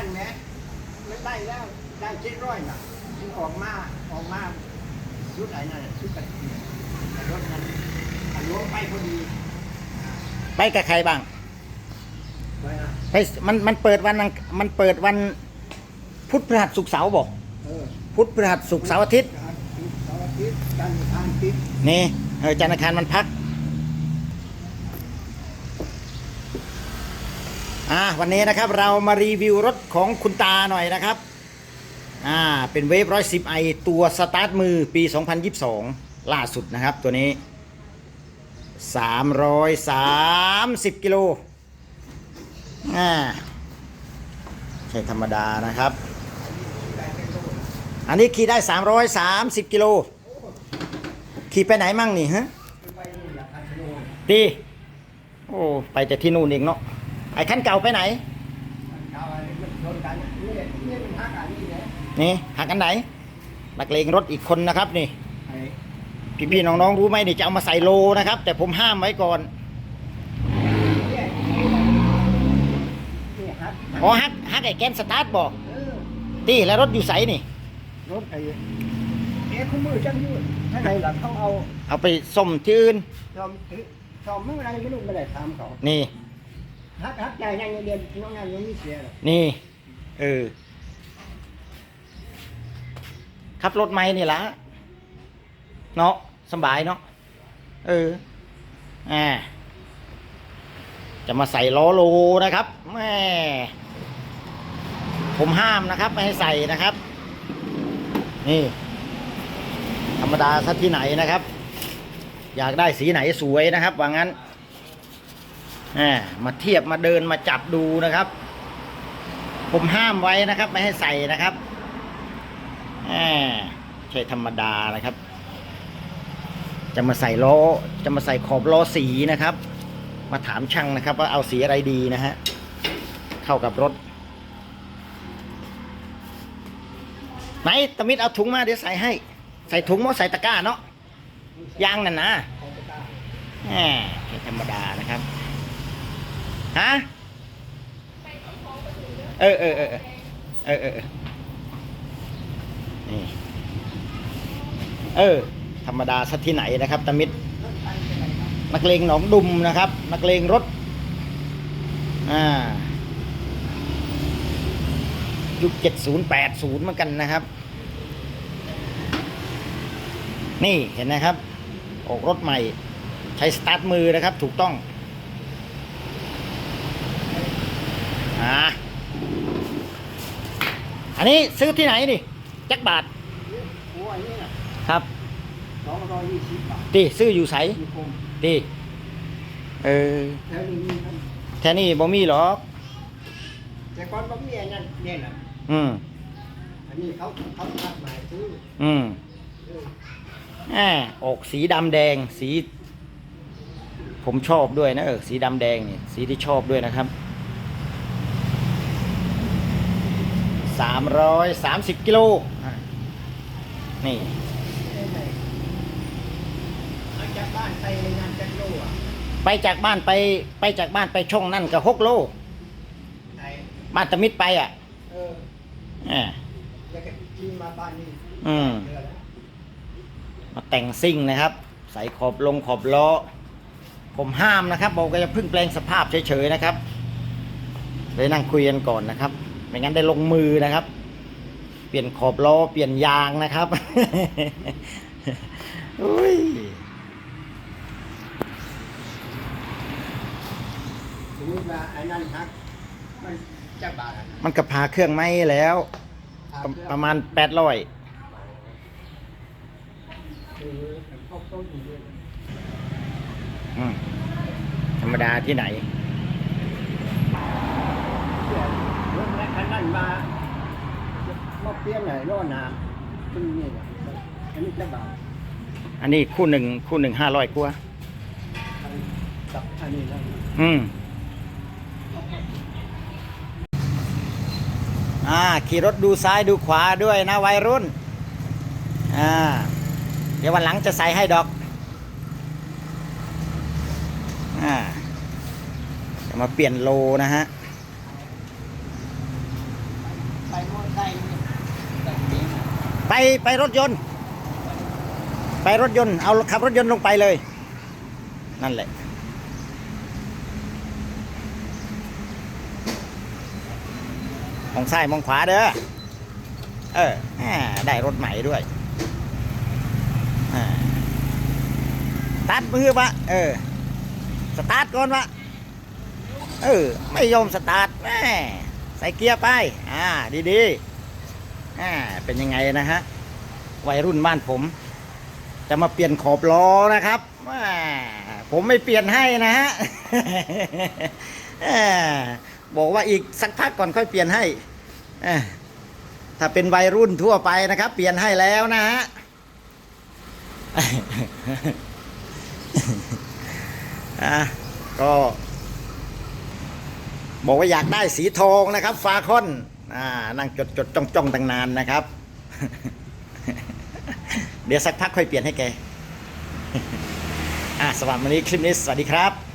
นั่นไหมมันได้แล้วได้เจ็ดร้อยน่ะที่ออกมาออกมาชุดไหนนั่นน่ะชุดกระถิ่นรถนั้นอันลงไปพอดีไปกับใครบ้าง ไว้นะไปมันมันเปิดวันอังมันเปิดวันพุธพฤหัสศุกร์เสาร์บอกเออพุธพฤหัสศุกร์เสาร์อาทิตย์เสาร์อาทิตย์จันทร์อังคารติดนี่เออจันทร์อังคารมันพัก อ่าวันนี้นะครับเรามารีวิวรถของคุณตาหน่อยนะครับอ่าเป็นเวฟร้อยสิบไอตัวสตาร์ทมือปี 2022 ล่าสุดนะครับตัวนี้ 330 กิโลอ่าใช่ธรรมดานะครับ อันนี้ขี่ได้ 330 กิโลขี่ไปไหนมั่งนี่ฮะไปนี่แหละพัทลุงดีโอ้ไปแต่ที่นู่นเองเนาะ ไอ้คันเก่าไปไหนเอาอะไรมันชนกันนี่นี่มันหักอันนี้แหละนี่หักกันไหนนักเลงรถอีกคนนะครับนี่ไอ้พี่ๆน้องๆรู้ไหมนี่จะเอามาใส่โลนะครับ แต่ผมห้ามไว้ก่อนเนี่ยนี่หักอ๋อฮักฮักไอ้แกนสตาร์ทบอกเออดีแล้วรถอยู่ใสนี่รถไอ้เอ๊ะคุณมือจังยืดถ้าไหนล่ะเขาเอา เอาไปส้มที่อื่นชอมชอมมืออะไรไม่รู้ไม่ได้ทำเขานี่ ฮักฮักใจยังเรียนน้องงานยังไม่เสียหรอกนี่ เออ ขับรถไม่นี่ละเนาะสบายเนาะเอออ่าจะมาใส่ล้อโลนะครับแม่ผมห้ามนะครับ ไม่ให้ใส่นะครับ นี่ ธรรมดาซะที่ไหนนะครับ อยากได้สีไหนสวยนะครับว่างั้น มาเทียบมาเดินมาจับดูนะครับ ผมห้ามไว้นะครับ ไม่ให้ใส่นะครับใช่ธรรมดานะครับ จะมาใส่ล้อจะมาใส่ขอบล้อสีนะครับ มาถามช่างนะครับ ว่าเอาสีอะไรดีนะฮะเข้ากับรถไหนตะมิดเอาถุงมาเดี๋ยวใส่ให้ ใส่ถุงมั้ใส่ตะกร้าเนาะยางนั่นนะแหมไม่ธรรมดานะครับ ฮะเออเออเออเออเออเออนี่เออ ธรรมดาสักที่ไหนนะครับตะมิดนักเลงหนองดุมนะครับ นักเลงรถ อ่า ยุคเจ็ดศูนย์แปดศูนย์เหมือนกันนะครับ นี่เห็นนะครับ ออกรถใหม่ ใช้สตาร์ทมือนะครับ ถูกต้อง อ่าอันนี้ซื้อที่ไหนนี่จักบาทโอ้ยนี่น่ะครับสองร้อยยี่สิบบาทตีซื้ออยู่ไสมีคมตีเออแล้วนี่มีครับแค่นี้บ่มีหรอกแต่ก่อนผมมีอันนั้นเนี่ยนะอืมอันนี้เขาเขาทักหมายซื้ออืมเออแอบออกสีดำแดงสี ผมชอบด้วยนะเออสีดำแดงเนี่ยสีที่ชอบด้วยนะครับ สามร้อยสามสิบกิโลอะนี่ได้ไหนเอาจากบ้านไปงานจันโลอะไปจากบ้านไปไปจากบ้านไปช่องนั่นก็หกโล ไอ้บ้านตะมิดไปอะเออแอบจะกกินมาบ้านนี้อืม เดือนแล้วมาแต่งซิ่งนะครับ ใส่ขอบลงขอบล้อ ผมห้ามนะครับบอกว่าจะเพึ่งแปลงสภาพเฉยๆนะครับเลยนั่งคุยกันก่อนนะครับ ไม่งั้นได้ลงมือนะครับ เปลี่ยนขอบล้อเปลี่ยนยางนะครับอุ้ยสมมติว่าไอ้นั่นฮักมันจะบาทอะมันก็พาเครื่องไม้แล้ว ประประมาณแปดร้อยเออพวกต้นอยู่ด้วยธรรมดาที่ไหน รถและคันนั้นมา มาเปลี่ยนไหนล้อน้ำซึ่งนี่น่ะอันนี้จะบาทอันนี้คู่หนึ่งคู่หนึ่งห้าร้อยกว่ากับอันนี้นะอืมอ่าขี่รถดูซ้ายดูขวาด้วยนะวัยรุ่นอ่าเดี๋ยววันหลังจะใส่ให้ดอกอ่าจะมาเปลี่ยนโลนะฮะไปไป ไปไปรถยนต์ ไปรถยนต์ เอาขับรถยนต์ลงไปเลย นั่นแหละ มองซ้ายมองขวาเด้อ เออได้รถใหม่ด้วยอ่าตัดมือวะเออ สตาร์ทก่อนวะเออ ไม่ยอมสตาร์ทแม่ใส่เกียร์ไป อ่า ดีๆ อ่าเป็นยังไงนะฮะวัยรุ่นบ้านผม จะมาเปลี่ยนขอบล้อนะครับผมไม่เปลี่ยนให้นะฮะบอกว่าอีกสักพักก่อนค่อยเปลี่ยนให้ถ้าเป็นวัยรุ่นทั่วไปนะครับ เปลี่ยนให้แล้วนะฮะก็ บอกว่าอยากได้สีทองนะครับฟาคอน นั่งจดจดจ้องจ้องตั้งนานนะครับ เดี๋ยวสักพักค่อยเปลี่ยนให้แกอ่าสวัสดีคลิปนี้ สวัสดีครับ